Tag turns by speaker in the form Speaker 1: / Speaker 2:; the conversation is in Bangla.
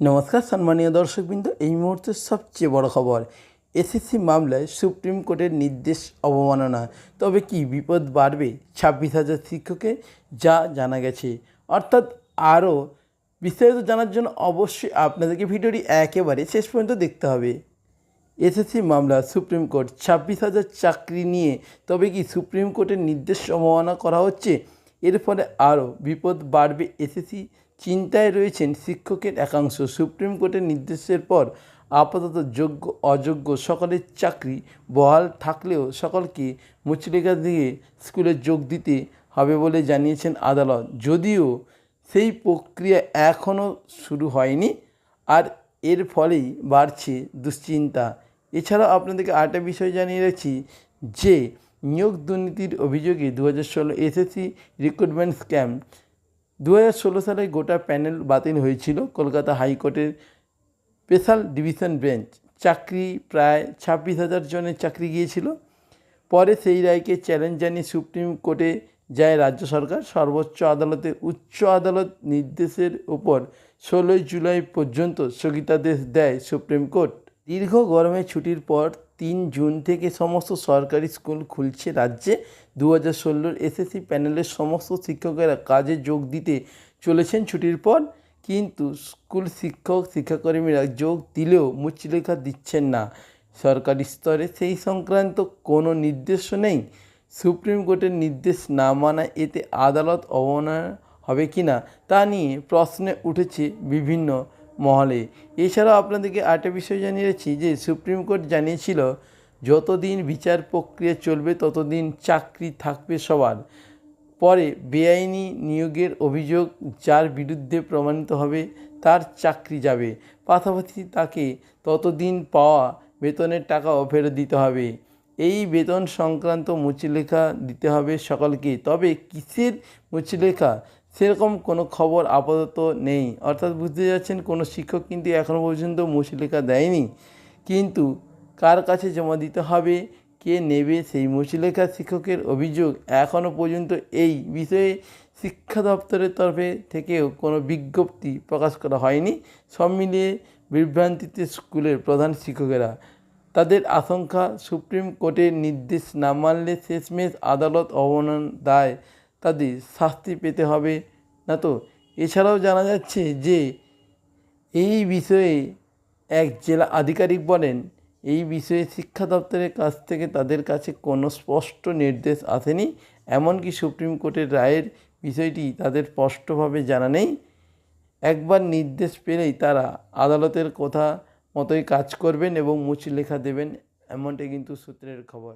Speaker 1: নমস্কার সম্মানীয় দর্শকবৃন্দ, এই মুহূর্তের সবচেয়ে বড় খবর, এসএসসি মামলায় সুপ্রিম কোর্টের নির্দেশ অবমাননা। তবে কি বিপদ বাড়বে ছাব্বিশ হাজার শিক্ষকের, যা জানা গেছে। অর্থাৎ আরও বিস্তারিত জানার জন্য অবশ্যই আপনাদেরকে ভিডিওটি একেবারে শেষ পর্যন্ত দেখতে হবে। এসএসসি মামলা, সুপ্রিম কোর্ট, ছাব্বিশ হাজার চাকরি নিয়ে, তবে কি সুপ্রিম কোর্টের নির্দেশ অবমাননা করা হচ্ছে? এর ফলে আরও বিপদ বাড়বে এসএসসি চিন্তায় রয়েছেন শিক্ষকের একাংশ। সুপ্রিম কোর্টের নির্দেশের পর আপাতত যোগ্য, অযোগ্য সকলের চাকরি বহাল থাকলেও সকলকে মুচলেখা দিয়ে স্কুলে যোগ দিতে হবে বলে জানিয়েছেন আদালত। যদিও সেই প্রক্রিয়া এখনও শুরু হয়নি আর এর ফলেই বাড়ছে দুশ্চিন্তা। এছাড়াও আপনাদেরকে আরেকটা বিষয় জানিয়ে রাখছি যে নিয়োগ দুর্নীতির অভিযোগে দু হাজার ষোলো এসএসসি রিক্রুটমেন্ট স্ক্যাম দু হাজার ষোলো সালে গোটা প্যানেল বাতিল হয়েছিল। কলকাতা হাইকোর্টের স্পেশাল ডিভিশন বেঞ্চ। চাকরি প্রায় ছাব্বিশ হাজার জনের চাকরি গিয়েছিল। পরে সেই রায়কে চ্যালেঞ্জ জানিয়ে সুপ্রিম কোর্টে যায় রাজ্য সরকার। সর্বোচ্চ আদালতের উচ্চ আদালত নির্দেশের ওপর ষোলোই জুলাই পর্যন্ত স্থগিতাদেশ দেয় সুপ্রিম কোর্ট। দীর্ঘ গরমের ছুটির পর তিন জুন থেকে সমস্ত সরকারি স্কুল খুলছে রাজ্যে। দু হাজার ষোলোর এসএসসি প্যানেলের সমস্ত শিক্ষকেরা কাজে যোগ দিতে চলেছেন ছুটির পর। কিন্তু স্কুল শিক্ষক, শিক্ষাকর্মীরা যোগ দিলেও মুচলেখা দিচ্ছেন না। সরকারি স্তরে সেই সংক্রান্ত কোনো নির্দেশ নেই। সুপ্রিম কোর্টের নির্দেশ না মানায় এতে আদালত অবমাননা হবে কি না তা নিয়ে প্রশ্নে উঠেছে বিভিন্ন মহলে। এছাড়াও আপনাদেরকে আরেকটা বিষয় জানিয়ে জানিয়েছি যে, সুপ্রিম কোর্ট জানিয়েছিল, যতদিন বিচার প্রক্রিয়া চলবে, ততদিন চাকরি থাকবে সবার। পরে বেআইনি নিয়োগের অভিযোগ যার বিরুদ্ধে প্রমাণিত হবে, তার চাকরি যাবে। পাশাপাশি তাকে ততদিন পাওয়া বেতনের টাকাও ফেরত দিতে হবে। এই বেতন সংক্রান্ত মুচলেখা দিতে হবে সকলকে। তবে কিসের মুচলেখা? সেরকম কোনো খবর আপাতত নেই। অর্থাৎ বুঝতে যাচ্ছেন কোনো শিক্ষক কিন্তু এখনও পর্যন্ত মুচলেখা দেয়নি। কিন্তু কার কাছে জমা দিতে হবে, কে নেবে সেই মুচলেখা শিক্ষকের অভিযোগ এখনও পর্যন্ত এই বিষয়ে শিক্ষা দপ্তরের তরফে থেকেও কোনো বিজ্ঞপ্তি প্রকাশ করা হয়নি। সব মিলিয়ে বিভ্রান্তিতে স্কুলের প্রধান শিক্ষকেরা। তাদের আশঙ্কা, সুপ্রিম কোর্টের নির্দেশ না মানলে শেষমেশ আদালত অবমানন দায় তাদের শাস্তি পেতে হবে। না তো? এছাড়াও জানা যাচ্ছে যে, এই বিষয়ে এক জেলা আধিকারিক বলেন, এই বিষয়ে শিক্ষা দপ্তরের কাছ থেকে তাদের কাছে কোনো স্পষ্ট নির্দেশ আসেনি। এমনকি সুপ্রিম কোর্টের রায়ের বিষয়টি তাদের স্পষ্টভাবে জানা নেই। একবার নির্দেশ পেলেই তারা আদালতের কথা মতোই কাজ করবেন এবং মুচলেখা দেবেন, এমনটাই কিন্তু সূত্রের খবর।